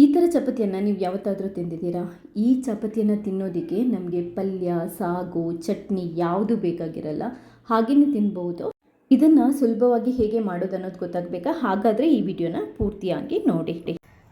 ಈ ಥರ ಚಪಾತಿಯನ್ನು ನೀವು ಯಾವತ್ತಾದರೂ ತಿಂದಿದ್ದೀರಾ? ಈ ಚಪಾತಿಯನ್ನು ತಿನ್ನೋದಕ್ಕೆ ನಮಗೆ ಪಲ್ಯ, ಸಾಗು, ಚಟ್ನಿ ಯಾವುದು ಬೇಕಾಗಿರಲ್ಲ ಹಾಗೆಯೇ ತಿನ್ಬೋದು. ಇದನ್ನು ಸುಲಭವಾಗಿ ಹೇಗೆ ಮಾಡೋದು ಅನ್ನೋದು ಗೊತ್ತಾಗಬೇಕಾ? ಹಾಗಾದರೆ ಈ ವಿಡಿಯೋನ ಪೂರ್ತಿಯಾಗಿ ನೋಡಿ.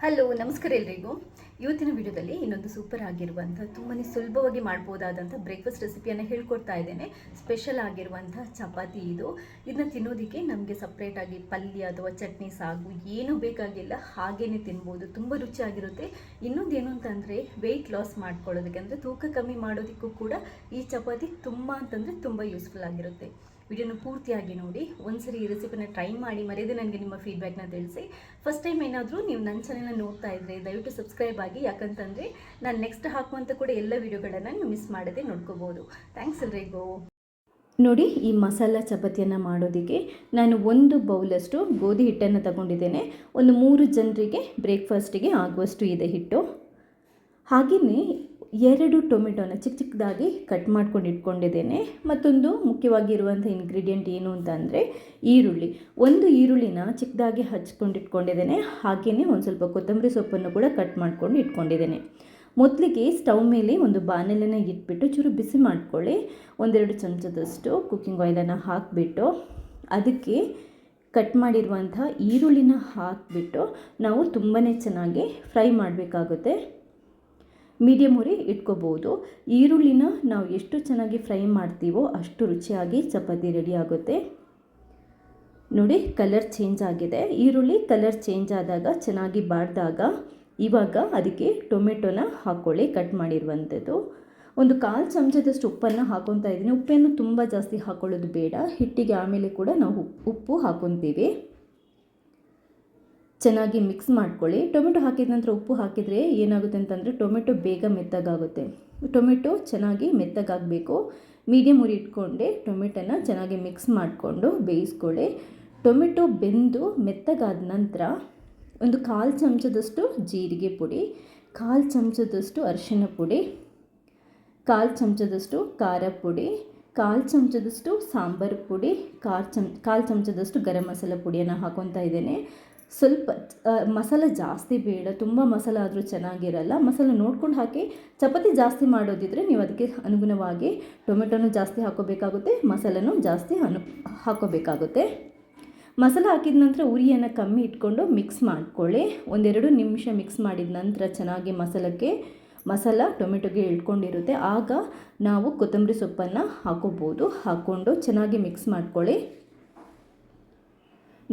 ಹಲೋ, ನಮಸ್ಕಾರ ಎಲ್ರಿಗೂ. ಇವತ್ತಿನ ವಿಡಿಯೋದಲ್ಲಿ ಇನ್ನೊಂದು ಸೂಪರ್ ಆಗಿರುವಂಥ ತುಂಬಾ ಸುಲಭವಾಗಿ ಮಾಡ್ಬೋದಾದಂಥ ಬ್ರೇಕ್ಫಾಸ್ಟ್ ರೆಸಿಪಿಯನ್ನು ಹೇಳ್ಕೊಡ್ತಾ ಇದ್ದೇನೆ. ಸ್ಪೆಷಲ್ ಆಗಿರುವಂಥ ಚಪಾತಿ ಇದು. ಇದನ್ನ ತಿನ್ನೋದಕ್ಕೆ ನಮಗೆ ಸಪ್ರೇಟಾಗಿ ಪಲ್ಯ ಅಥವಾ ಚಟ್ನಿ, ಸಾಗು ಏನು ಬೇಕಾಗಿಲ್ಲ. ಹಾಗೇನೆ ತಿನ್ಬೋದು. ತುಂಬ ರುಚಿಯಾಗಿರುತ್ತೆ. ಇನ್ನೊಂದು ಏನು ಅಂತಂದರೆ ವೆಯ್ಟ್ ಲಾಸ್ ಮಾಡ್ಕೊಳ್ಳೋದಕ್ಕೆ ಅಂದರೆ ತೂಕ ಕಮ್ಮಿ ಮಾಡೋದಕ್ಕೂ ಕೂಡ ಈ ಚಪಾತಿ ತುಂಬ ಅಂತಂದರೆ ತುಂಬ ಯೂಸ್ಫುಲ್ ಆಗಿರುತ್ತೆ. ವಿಡಿಯೋನ ಪೂರ್ತಿಯಾಗಿ ನೋಡಿ. ಒಂದ್ಸರಿ ಈ ರೆಸಿಪಿನ ಟ್ರೈ ಮಾಡಿ, ಮರೆಯದೆ ನನಗೆ ನಿಮ್ಮ ಫೀಡ್ಬ್ಯಾಕ್ನ ತಿಳಿಸಿ. ಫಸ್ಟ್ ಟೈಮ್ ಏನಾದರೂ ನೀವು ನನ್ನ ಚಾನೆಲ್ನ ನೋಡ್ತಾ ಇದ್ದರೆ ದಯವಿಟ್ಟು ಸಬ್ಸ್ಕ್ರೈಬ್ ಆಗಿ. ಯಾಕಂತಂದರೆ, ನಾನು ನೆಕ್ಸ್ಟ್ ಹಾಕುವಂಥ ಕೂಡ ಎಲ್ಲ ವಿಡಿಯೋಗಳನ್ನು ನೀವು ಮಿಸ್ ಮಾಡದೆ ನೋಡ್ಕೋಬೋದು. ಥ್ಯಾಂಕ್ಸ್ ಎಲ್ರಿಗೂ ನೋಡಿ, ಈ ಮಸಾಲ ಚಪಾತಿಯನ್ನು ಮಾಡೋದಕ್ಕೆ ನಾನು ಒಂದು ಬೌಲಷ್ಟು ಗೋಧಿ ಹಿಟ್ಟನ್ನು ತಗೊಂಡಿದ್ದೇನೆ. ಒಂದು ಮೂರು ಜನರಿಗೆ ಬ್ರೇಕ್ಫಾಸ್ಟಿಗೆ ಆಗುವಷ್ಟು ಇದೆ ಹಿಟ್ಟು. ಹಾಗೆಯೇ ಎರಡು ಟೊಮೆಟೊನ ಚಿಕ್ಕ ಚಿಕ್ಕದಾಗಿ ಕಟ್ ಮಾಡ್ಕೊಂಡು ಇಟ್ಕೊಂಡಿದ್ದೇನೆ. ಮತ್ತೊಂದು ಮುಖ್ಯವಾಗಿರುವಂಥ ಇಂಗ್ರೀಡಿಯೆಂಟ್ ಏನು ಅಂತ ಅಂದರೆ ಈರುಳ್ಳಿ. ಒಂದು ಈರುಳ್ಳಿನ ಚಿಕ್ಕದಾಗಿ ಹಚ್ಕೊಂಡು ಇಟ್ಕೊಂಡಿದ್ದೇನೆ. ಹಾಗೆಯೇ ಒಂದು ಸ್ವಲ್ಪ ಕೊತ್ತಂಬರಿ ಸೊಪ್ಪನ್ನು ಕೂಡ ಕಟ್ ಮಾಡ್ಕೊಂಡು ಇಟ್ಕೊಂಡಿದ್ದೇನೆ. ಮೊದಲಿಗೆ ಸ್ಟವ್ ಮೇಲೆ ಒಂದು ಬಾಣಲೆನ ಇಟ್ಬಿಟ್ಟು ಚೂರು ಬಿಸಿ ಮಾಡ್ಕೊಳ್ಳಿ. ಒಂದೆರಡು ಚಮಚದಷ್ಟು ಕುಕ್ಕಿಂಗ್ ಆಯಿಲನ್ನು ಹಾಕಿಬಿಟ್ಟು ಅದಕ್ಕೆ ಕಟ್ ಮಾಡಿರುವಂಥ ಈರುಳ್ಳಿನ ಹಾಕಿಬಿಟ್ಟು ನಾವು ತುಂಬಾ ಚೆನ್ನಾಗಿ ಫ್ರೈ ಮಾಡಬೇಕಾಗುತ್ತೆ. ಮೀಡಿಯಮ್ ಉರಿ ಇಟ್ಕೋಬೋದು. ಈರುಳ್ಳಿನ ನಾವು ಎಷ್ಟು ಚೆನ್ನಾಗಿ ಫ್ರೈ ಮಾಡ್ತೀವೋ ಅಷ್ಟು ರುಚಿಯಾಗಿ ಚಪಾತಿ ರೆಡಿ ಆಗುತ್ತೆ. ನೋಡಿ, ಕಲರ್ ಚೇಂಜ್ ಆಗಿದೆ. ಈರುಳ್ಳಿ ಕಲರ್ ಚೇಂಜ್ ಆದಾಗ ಚೆನ್ನಾಗಿ ಬಾಡಿದಾಗ ಇವಾಗ ಅದಕ್ಕೆ ಟೊಮೆಟೊನ ಹಾಕ್ಕೊಳ್ಳಿ ಕಟ್ ಮಾಡಿರುವಂಥದ್ದು. ಒಂದು ಕಾಲು ಚಮಚದಷ್ಟು ಉಪ್ಪನ್ನು ಹಾಕೊತಾ ಇದ್ದೀನಿ. ಉಪ್ಪನ್ನು ತುಂಬ ಜಾಸ್ತಿ ಹಾಕೊಳ್ಳೋದು ಬೇಡ. ಹಿಟ್ಟಿಗೆ ಆಮೇಲೆ ಕೂಡ ನಾವು ಉಪ್ಪು ಹಾಕೊತೀವಿ. ಚೆನ್ನಾಗಿ ಮಿಕ್ಸ್ ಮಾಡ್ಕೊಳ್ಳಿ. ಟೊಮೆಟೊ ಹಾಕಿದ ನಂತರ ಉಪ್ಪು ಹಾಕಿದರೆ ಏನಾಗುತ್ತೆ ಅಂತಂದರೆ ಟೊಮೆಟೊ ಬೇಗ ಮೆತ್ತಗಾಗುತ್ತೆ. ಟೊಮೆಟೊ ಚೆನ್ನಾಗಿ ಮೆತ್ತಗಾಗಬೇಕು. ಮೀಡಿಯಮ್ ಉರಿ ಇಟ್ಕೊಂಡೆ ಟೊಮೆಟೊನ ಚೆನ್ನಾಗಿ ಮಿಕ್ಸ್ ಮಾಡಿಕೊಂಡು ಬೇಯಿಸ್ಕೊಳ್ಳಿ. ಟೊಮೆಟೊ ಬೆಂದು ಮೆತ್ತಗಾದ ನಂತರ ಒಂದು ಕಾಲು ಚಮಚದಷ್ಟು ಜೀರಿಗೆ ಪುಡಿ, ಕಾಲು ಚಮಚದಷ್ಟು ಅರಿಶಿನ ಪುಡಿ, ಕಾಲು ಚಮಚದಷ್ಟು ಖಾರ ಪುಡಿ, ಕಾಲು ಚಮಚದಷ್ಟು ಸಾಂಬಾರು ಪುಡಿ, ಕಾಲು ಚಮ್, ಕಾಲು ಚಮಚದಷ್ಟು ಗರಂ ಮಸಾಲ ಪುಡಿಯನ್ನು ಹಾಕೊತಾ ಇದ್ದೇನೆ. ಸ್ವಲ್ಪ ಮಸಾಲ ಜಾಸ್ತಿ ಬೇಡ, ತುಂಬ ಮಸಾಲ ಆದರೂ ಚೆನ್ನಾಗಿರಲ್ಲ. ಮಸಾಲ ನೋಡ್ಕೊಂಡು ಹಾಕಿ, ಚಪಾತಿ ಜಾಸ್ತಿ ಮಾಡೋದಿದ್ರೆ ನೀವು ಅದಕ್ಕೆ ಅನುಗುಣವಾಗಿ ಟೊಮೆಟೊನೂ ಜಾಸ್ತಿ ಹಾಕೋಬೇಕಾಗುತ್ತೆ, ಮಸಾಲನೂ ಜಾಸ್ತಿ ಅನು, ಹಾಕೋಬೇಕಾಗುತ್ತೆ. ಮಸಾಲ ಹಾಕಿದ ನಂತರ ಉರಿಯನ್ನು ಕಮ್ಮಿ ಇಟ್ಕೊಂಡು ಮಿಕ್ಸ್ ಮಾಡ್ಕೊಳ್ಳಿ. ಒಂದೆರಡು ನಿಮಿಷ ಮಿಕ್ಸ್ ಮಾಡಿದ ನಂತರ ಚೆನ್ನಾಗಿ ಮಸಾಲಕ್ಕೆ, ಮಸಾಲ ಟೊಮೆಟೊಗೆ ಇಳ್ಕೊಂಡಿರುತ್ತೆ. ಆಗ ನಾವು ಕೊತ್ತಂಬರಿ ಸೊಪ್ಪನ್ನು ಹಾಕೋಬೋದು. ಹಾಕ್ಕೊಂಡು ಚೆನ್ನಾಗಿ ಮಿಕ್ಸ್ ಮಾಡ್ಕೊಳ್ಳಿ.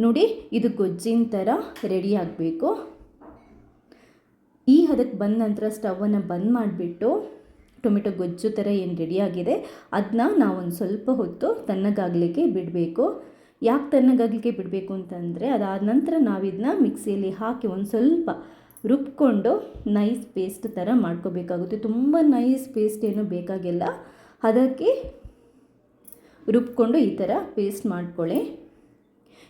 ನೋಡಿ, ಇದು ಗೊಜ್ಜಿನ ಥರ ರೆಡಿ ಆಗಬೇಕು. ಈ ಹದಕ್ಕೆ ಬಂದ ನಂತರ ಸ್ಟವನ್ನು ಬಂದ್ ಮಾಡಿಬಿಟ್ಟು ಟೊಮೆಟೊ ಗೊಜ್ಜು ಥರ ಏನು ರೆಡಿಯಾಗಿದೆ ಅದನ್ನ ನಾವೊಂದು ಸ್ವಲ್ಪ ಹೊತ್ತು ತಣ್ಣಗಾಗಲಿಕ್ಕೆ ಬಿಡಬೇಕು. ಯಾಕೆ ತಣ್ಣಗಾಗಲಿಕ್ಕೆ ಬಿಡಬೇಕು ಅಂತಂದರೆ, ಅದಾದ ನಂತರ ನಾವಿದನ್ನ ಮಿಕ್ಸಿಯಲ್ಲಿ ಹಾಕಿ ಒಂದು ಸ್ವಲ್ಪ ರುಬ್ಕೊಂಡು ನೈಸ್ ಪೇಸ್ಟ್ ಥರ ಮಾಡ್ಕೋಬೇಕಾಗುತ್ತೆ. ತುಂಬ ನೈಸ್ ಪೇಸ್ಟ್ ಏನು ಬೇಕಾಗಿಲ್ಲ. ಅದಕ್ಕೆ ರುಬ್ಕೊಂಡು ಈ ಥರ ಪೇಸ್ಟ್ ಮಾಡ್ಕೊಳ್ಳಿ.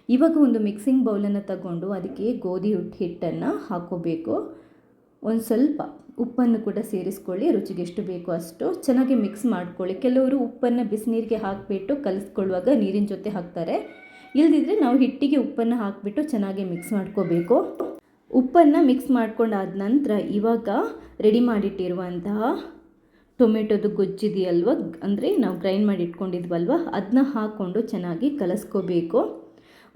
ಇವಾಗ ಒಂದು ಮಿಕ್ಸಿಂಗ್ ಬೌಲನ್ನು ತಗೊಂಡು ಅದಕ್ಕೆ ಗೋಧಿ ಹಿಟ್ಟನ್ನು ಹಾಕೋಬೇಕು. ಒಂದು ಸ್ವಲ್ಪ ಉಪ್ಪನ್ನು ಕೂಡ ಸೇರಿಸ್ಕೊಳ್ಳಿ, ರುಚಿಗೆ ಎಷ್ಟು ಬೇಕೋ ಅಷ್ಟು. ಚೆನ್ನಾಗಿ ಮಿಕ್ಸ್ ಮಾಡ್ಕೊಳ್ಳಿ. ಕೆಲವರು ಉಪ್ಪನ್ನು ಬಿಸಿನೀರಿಗೆ ಹಾಕಿಬಿಟ್ಟು ಕಲಿಸ್ಕೊಳ್ಳುವಾಗ ನೀರಿನ ಜೊತೆ ಹಾಕ್ತಾರೆ. ಇಲ್ಲದಿದ್ದರೆ ನಾವು ಹಿಟ್ಟಿಗೆ ಉಪ್ಪನ್ನು ಹಾಕಿಬಿಟ್ಟು ಚೆನ್ನಾಗಿ ಮಿಕ್ಸ್ ಮಾಡ್ಕೋಬೇಕು. ಉಪ್ಪನ್ನು ಮಿಕ್ಸ್ ಮಾಡ್ಕೊಂಡಾದ ನಂತರ ಇವಾಗ ರೆಡಿ ಮಾಡಿಟ್ಟಿರುವಂತಹ ಟೊಮೆಟೊದು ಗೊಜ್ಜಿದೆಯಲ್ವ? ಅಂದರೆ ನಾವು ಗ್ರೈಂಡ್ ಮಾಡಿ ಇಟ್ಕೊಂಡಿದ್ವಲ್ವ ಅದನ್ನ ಹಾಕ್ಕೊಂಡು ಚೆನ್ನಾಗಿ ಕಲಸ್ಕೋಬೇಕು.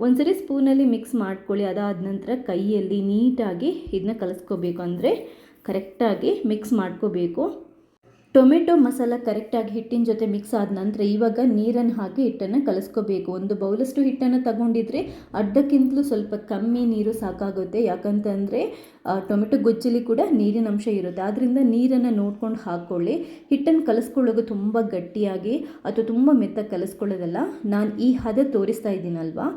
ಒಂದ್ಸರಿ ಸ್ಪೂನಲ್ಲಿ ಮಿಕ್ಸ್ ಮಾಡ್ಕೊಳ್ಳಿ, ಅದಾದ ನಂತರ ಕೈಯಲ್ಲಿ ನೀಟಾಗಿ ಇದನ್ನ ಕಲಿಸ್ಕೋಬೇಕು. ಅಂದರೆ ಕರೆಕ್ಟಾಗಿ ಮಿಕ್ಸ್ ಮಾಡ್ಕೋಬೇಕು. ಟೊಮೆಟೊ ಮಸಾಲ ಕರೆಕ್ಟಾಗಿ ಹಿಟ್ಟಿನ ಜೊತೆ ಮಿಕ್ಸ್ ಆದ ನಂತರ ಇವಾಗ ನೀರನ್ನು ಹಾಕಿ ಹಿಟ್ಟನ್ನು ಕಲಿಸ್ಕೋಬೇಕು. ಒಂದು ಬೌಲಷ್ಟು ಹಿಟ್ಟನ್ನು ತಗೊಂಡಿದ್ರೆ ಅರ್ಧಕ್ಕಿಂತಲೂ ಸ್ವಲ್ಪ ಕಮ್ಮಿ ನೀರು ಸಾಕಾಗುತ್ತೆ. ಯಾಕಂತಂದರೆ ಟೊಮೆಟೊ ಗೊಜ್ಜಲ್ಲಿ ಕೂಡ ನೀರಿನ ಅಂಶ ಇರುತ್ತೆ. ಆದ್ದರಿಂದ ನೀರನ್ನು ನೋಡ್ಕೊಂಡು ಹಾಕ್ಕೊಳ್ಳಿ ಹಿಟ್ಟನ್ನು ಕಲಿಸ್ಕೊಳ್ಳೋದು ತುಂಬ ಗಟ್ಟಿಯಾಗಿ ಅಥವಾ ತುಂಬ ಮೆತ್ತ ಕಲಿಸ್ಕೊಳ್ಳೋದಲ್ಲ. ನಾನು ಈ ಹದ ತೋರಿಸ್ತಾ ಇದ್ದೀನಲ್ವಾ?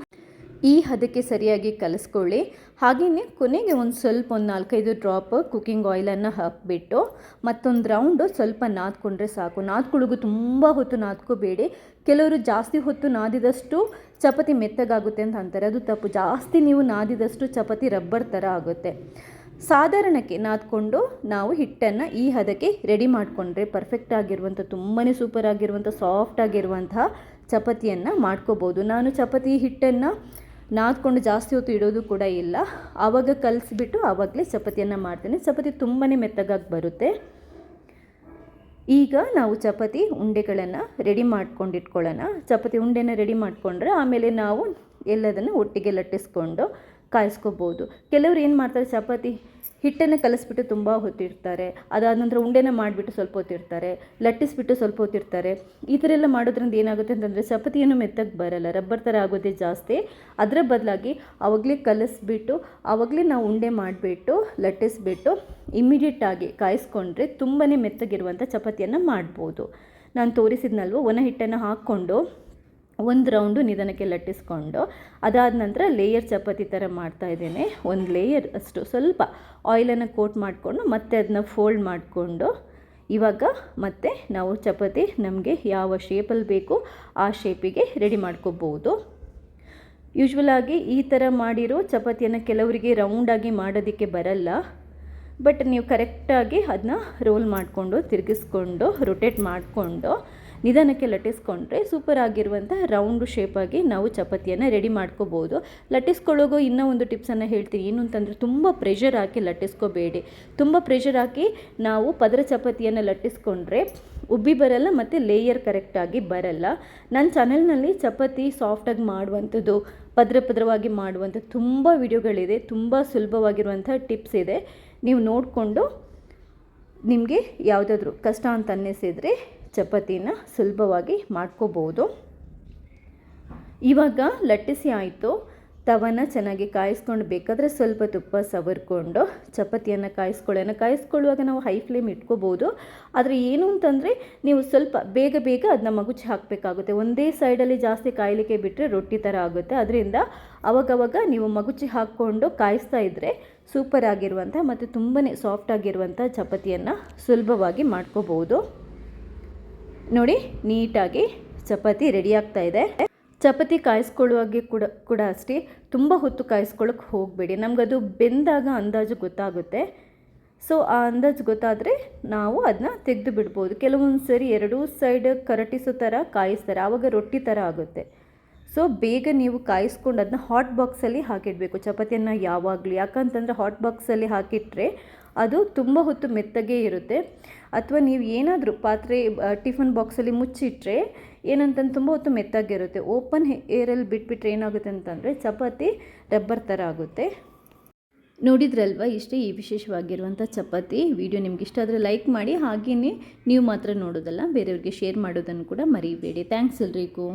ಈ ಹದಕ್ಕೆ ಸರಿಯಾಗಿ ಕಲಿಸ್ಕೊಳ್ಳಿ. ಹಾಗೆಯೇ ಕೊನೆಗೆ ಒಂದು ಸ್ವಲ್ಪ ಒಂದು ನಾಲ್ಕೈದು ಡ್ರಾಪ್ ಕುಕ್ಕಿಂಗ್ ಆಯಿಲನ್ನು ಹಾಕಿಬಿಟ್ಟು ಮತ್ತೊಂದು ರೌಂಡು ಸ್ವಲ್ಪ ನಾದ್ಕೊಂಡ್ರೆ ಸಾಕು. ನಾದ್ಕೊಳ್ಳೋದು ತುಂಬ ಹೊತ್ತು ನಾದ್ಕೋಬೇಡಿ. ಕೆಲವರು ಜಾಸ್ತಿ ಹೊತ್ತು ನಾದಿದಷ್ಟು ಚಪಾತಿ ಮೆತ್ತಗಾಗುತ್ತೆ ಅಂತ ಅಂತಾರೆ. ಅದು ತಪ್ಪು. ಜಾಸ್ತಿ ನೀವು ನಾದಿದಷ್ಟು ಚಪಾತಿ ರಬ್ಬರ್ ಥರ ಆಗುತ್ತೆ. ಸಾಧಾರಣಕ್ಕೆ ನಾದ್ಕೊಂಡು ನಾವು ಹಿಟ್ಟನ್ನು ಈ ಹದಕ್ಕೆ ರೆಡಿ ಮಾಡಿಕೊಂಡ್ರೆ ಪರ್ಫೆಕ್ಟ್ ಆಗಿರುವಂಥ ತುಂಬಾ ಸೂಪರ್ ಆಗಿರುವಂಥ ಸಾಫ್ಟ್ ಆಗಿರುವಂತಹ ಚಪಾತಿಯನ್ನು ಮಾಡ್ಕೋಬೋದು. ನಾನು ಚಪಾತಿ ಹಿಟ್ಟನ್ನು ನಾದ್ಕೊಂಡು ಜಾಸ್ತಿ ಹೊತ್ತು ಇಡೋದು ಕೂಡ ಇಲ್ಲ. ಆವಾಗ ಕಲಿಸ್ಬಿಟ್ಟು ಆವಾಗಲೇ ಚಪಾತಿಯನ್ನು ಮಾಡ್ತೇನೆ. ಚಪಾತಿ ತುಂಬಾ ಮೆತ್ತಗಾಗಿ ಬರುತ್ತೆ. ಈಗ ನಾವು ಚಪಾತಿ ಉಂಡೆಗಳನ್ನು ರೆಡಿ ಮಾಡ್ಕೊಂಡಿಟ್ಕೊಳ್ಳೋಣ. ಚಪಾತಿ ಉಂಡೆನ ರೆಡಿ ಮಾಡಿಕೊಂಡ್ರೆ ಆಮೇಲೆ ನಾವು ಎಲ್ಲದನ್ನು ಒಟ್ಟಿಗೆ ಲಟ್ಟಿಸ್ಕೊಂಡು ಕಾಯಿಸ್ಕೋಬೋದು. ಕೆಲವರು ಏನು ಮಾಡ್ತಾರೆ, ಚಪಾತಿ ಹಿಟ್ಟನ್ನು ಕಲಿಸ್ಬಿಟ್ಟು ತುಂಬ ಹೊತ್ತಿರ್ತಾರೆ. ಅದಾದ ನಂತರ ಉಂಡೆನ ಮಾಡಿಬಿಟ್ಟು ಸ್ವಲ್ಪ ಹೊತ್ತಿರ್ತಾರೆ. ಲಟ್ಟಿಸ್ಬಿಟ್ಟು ಸ್ವಲ್ಪ ಹೊತ್ತಿರ್ತಾರೆ. ಈ ಥರ ಎಲ್ಲ ಮಾಡೋದ್ರಿಂದ ಏನಾಗುತ್ತೆ ಅಂತಂದರೆ ಚಪಾತಿಯನ್ನು ಮೆತ್ತಗೆ ಬರಲ್ಲ. ರಬ್ಬರ್ ಥರ ಆಗೋದೇ ಜಾಸ್ತಿ. ಅದರ ಬದಲಾಗಿ ಆವಾಗಲೇ ಕಲಿಸ್ಬಿಟ್ಟು ಆವಾಗಲೇ ನಾವು ಉಂಡೆ ಮಾಡಿಬಿಟ್ಟು, ಲಟ್ಟಿಸ್ಬಿಟ್ಟು ಇಮ್ಮಿಡಿಯೇಟಾಗಿ ಕಾಯಿಸ್ಕೊಂಡ್ರೆ ತುಂಬಾ ಮೆತ್ತಗಿರುವಂಥ ಚಪಾತಿಯನ್ನು ಮಾಡ್ಬೋದು. ನಾನು ತೋರಿಸಿದ್ನಲ್ವ, ಒಣ ಹಿಟ್ಟನ್ನು ಹಾಕ್ಕೊಂಡು ಒಂದು ರೌಂಡು ನಿಧಾನಕ್ಕೆ ಲಟ್ಟಿಸ್ಕೊಂಡು, ಅದಾದ ನಂತರ ಲೇಯರ್ ಚಪಾತಿ ಥರ ಮಾಡ್ತಾ ಇದ್ದೇನೆ. ಒಂದು ಲೇಯರ್ ಅಷ್ಟು ಸ್ವಲ್ಪ ಆಯಿಲನ್ನು ಕೋಟ್ ಮಾಡಿಕೊಂಡು ಮತ್ತೆ ಅದನ್ನ ಫೋಲ್ಡ್ ಮಾಡಿಕೊಂಡು, ಇವಾಗ ಮತ್ತೆ ನಾವು ಚಪಾತಿ ನಮಗೆ ಯಾವ ಶೇಪಲ್ಲಿ ಬೇಕು ಆ ಶೇಪಿಗೆ ರೆಡಿ ಮಾಡ್ಕೋಬೋದು. ಯೂಶ್ವಲಾಗಿ ಈ ಥರ ಮಾಡಿರೋ ಚಪಾತಿಯನ್ನು ಕೆಲವರಿಗೆ ರೌಂಡಾಗಿ ಮಾಡೋದಕ್ಕೆ ಬರಲ್ಲ ಬಟ್ ನೀವು ಕರೆಕ್ಟಾಗಿ ಅದನ್ನ ರೋಲ್ ಮಾಡಿಕೊಂಡು, ತಿರುಗಿಸ್ಕೊಂಡು ರೊಟೇಟ್ ಮಾಡಿಕೊಂಡು ನಿಧಾನಕ್ಕೆ ಲಟ್ಟಿಸ್ಕೊಂಡ್ರೆ ಸೂಪರ್ ಆಗಿರುವಂಥ ರೌಂಡು ಶೇಪಾಗಿ ನಾವು ಚಪಾತಿಯನ್ನು ರೆಡಿ ಮಾಡ್ಕೋಬೋದು. ಲಟ್ಟಿಸ್ಕೊಳ್ಳೋಗೋ ಇನ್ನೂ ಒಂದು ಟಿಪ್ಸನ್ನು ಹೇಳ್ತೀನಿ. ಏನು ಅಂತಂದರೆ ತುಂಬ ಪ್ರೆಷರ್ ಹಾಕಿ ಲಟ್ಟಿಸ್ಕೋಬೇಡಿ. ತುಂಬ ಪ್ರೆಷರ್ ಹಾಕಿ ನಾವು ಪದರ ಚಪಾತಿಯನ್ನು ಲಟ್ಟಿಸ್ಕೊಂಡ್ರೆ ಉಬ್ಬಿ ಬರಲ್ಲ ಮತ್ತು ಲೇಯರ್ ಕರೆಕ್ಟಾಗಿ ಬರಲ್ಲ. ನನ್ನ ಚಾನೆಲ್ನಲ್ಲಿ ಚಪಾತಿ ಸಾಫ್ಟಾಗಿ ಮಾಡುವಂಥದ್ದು, ಪದ್ರ ಪದ್ರವಾಗಿ ಮಾಡುವಂಥ ತುಂಬ ವಿಡಿಯೋಗಳಿದೆ. ತುಂಬ ಸುಲಭವಾಗಿರುವಂಥ ಟಿಪ್ಸ್ ಇದೆ. ನೀವು ನೋಡಿಕೊಂಡು ನಿಮಗೆ ಯಾವುದಾದ್ರೂ ಕಷ್ಟ ಅಂತ ಅನ್ನಿಸಿದರೆ ಚಪಾತಿನ ಸುಲಭವಾಗಿ ಮಾಡ್ಕೋಬೋದು. ಇವಾಗ ಲಟ್ಟಿಸಿ ಆಯಿತು. ತವನ ಚೆನ್ನಾಗಿ ಕಾಯಿಸ್ಕೊಂಡು ಬೇಕಾದರೆ ಸ್ವಲ್ಪ ತುಪ್ಪ ಸವರ್ಕೊಂಡು ಚಪಾತಿಯನ್ನು ಕಾಯಿಸ್ಕೊಳ್ಳೋಣ ಕಾಯಿಸ್ಕೊಳ್ಳುವಾಗ ನಾವು ಹೈ ಫ್ಲೇಮ್ ಇಟ್ಕೋಬೋದು. ಆದರೆ ಏನು ಅಂತಂದರೆ ನೀವು ಸ್ವಲ್ಪ ಬೇಗ ಬೇಗ ಅದನ್ನ ಮಗುಚಿ ಹಾಕಬೇಕಾಗುತ್ತೆ. ಒಂದೇ ಸೈಡಲ್ಲಿ ಜಾಸ್ತಿ ಕಾಯಲಿಕ್ಕೆ ಬಿಟ್ಟರೆ ರೊಟ್ಟಿ ಥರ ಆಗುತ್ತೆ. ಅದರಿಂದ ಅವಾಗವಾಗ ನೀವು ಮಗುಚಿ ಹಾಕ್ಕೊಂಡು ಕಾಯಿಸ್ತಾ ಇದ್ದರೆ ಸೂಪರ್ ಆಗಿರುವಂಥ ಮತ್ತು ತುಂಬಾ ಸಾಫ್ಟ್ ಆಗಿರುವಂಥ ಚಪಾತಿಯನ್ನು ಸುಲಭವಾಗಿ ಮಾಡ್ಕೋಬೋದು. ನೋಡಿ, ನೀಟಾಗಿ ಚಪಾತಿ ರೆಡಿ ಆಗ್ತಾ ಇದೆ. ಚಪಾತಿ ಕಾಯಿಸ್ಕೊಳ್ಳುವಾಗೆ ಕೂಡ ಕೂಡ ಅಷ್ಟೇ. ತುಂಬ ಹೊತ್ತು ಕಾಯಿಸ್ಕೊಳ್ಳೋಕೆ ಹೋಗಬೇಡಿ. ನಮಗದು ಬೆಂದಾಗ ಅಂದಾಜು ಗೊತ್ತಾಗುತ್ತೆ. ಸೊ ಆ ಅಂದಾಜು ಗೊತ್ತಾದರೆ ನಾವು ಅದನ್ನ ತೆಗೆದು ಬಿಡ್ಬೋದು. ಕೆಲವೊಂದು ಸರಿ ಎರಡೂ ಸೈಡ್ ಕರಟಿಸೋ ಥರ ಕಾಯಿಸ್ತಾರೆ. ಆವಾಗ ರೊಟ್ಟಿ ಥರ ಆಗುತ್ತೆ. ಸೊ ಬೇಗ ನೀವು ಕಾಯಿಸ್ಕೊಂಡು ಅದನ್ನ ಹಾಟ್ ಬಾಕ್ಸಲ್ಲಿ ಹಾಕಿಡಬೇಕು. ಚಪಾತಿಯನ್ನು ಯಾವಾಗಲೂ, ಯಾಕಂತಂದರೆ ಹಾಟ್ ಬಾಕ್ಸಲ್ಲಿ ಹಾಕಿಟ್ರೆ ಅದು ತುಂಬ ಹೊತ್ತು ಮೆತ್ತಗೆ ಇರುತ್ತೆ. ಅಥವಾ ನೀವು ಏನಾದರೂ ಪಾತ್ರೆ ಟಿಫನ್ ಬಾಕ್ಸಲ್ಲಿ ಮುಚ್ಚಿಟ್ರೆ ಏನಂತಂದು ತುಂಬ ಹೊತ್ತು ಮೆತ್ತಗಿರುತ್ತೆ. ಓಪನ್ ಏರಲ್ಲಿ ಬಿಟ್ಬಿಟ್ರೆ ಏನಾಗುತ್ತೆ ಅಂತಂದರೆ ಚಪಾತಿ ರಬ್ಬರ್ ಥರ ಆಗುತ್ತೆ. ನೋಡಿದ್ರಲ್ವ, ಇಷ್ಟೇ ಈ ವಿಶೇಷವಾಗಿರುವಂಥ ಚಪಾತಿ. ವಿಡಿಯೋ ನಿಮ್ಗೆ ಇಷ್ಟ ಆದರೆ ಲೈಕ್ ಮಾಡಿ ಹಾಗೆಯೇ ನೀವು ಮಾತ್ರ ನೋಡೋದಲ್ಲ, ಬೇರೆಯವ್ರಿಗೆ ಶೇರ್ ಮಾಡೋದನ್ನು ಕೂಡ ಮರಿಬೇಡಿ. ಥ್ಯಾಂಕ್ಸ್ ಎಲ್ರಿಗೂ.